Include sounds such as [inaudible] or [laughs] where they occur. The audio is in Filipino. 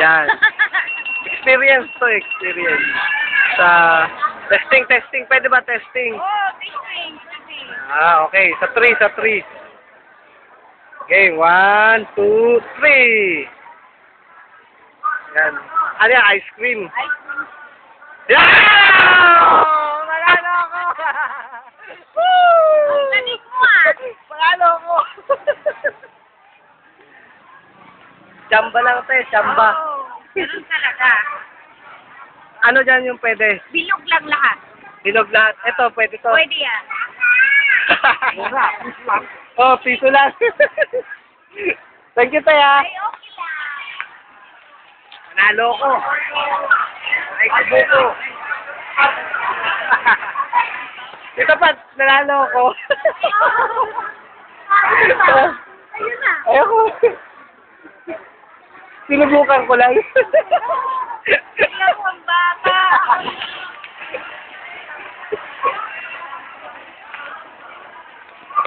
Yan. [laughs] Experience to, experience. Sa testing, testing. Pwede ba testing? oh, tasting, tasting. Ah, okay. Sa 3, sa 3. Okay, 1, 2, 3. Yan. Ano yan? Ice cream. Ice cream. Chamba lang te, chamba. Oo, ganun talaga. Ano dyan yung pwede? Bilog lang lahat. Bilog lahat. Ito, pwede to. Pwede yan. [laughs] oh, piso lang. [laughs] Thank you, ah. Ay, okay lang. Panalo ko. Ay, kabuko. [laughs] Ito pa, nanalo ko. Ayun na. Ayoko. Sinubukan ko lang. [laughs]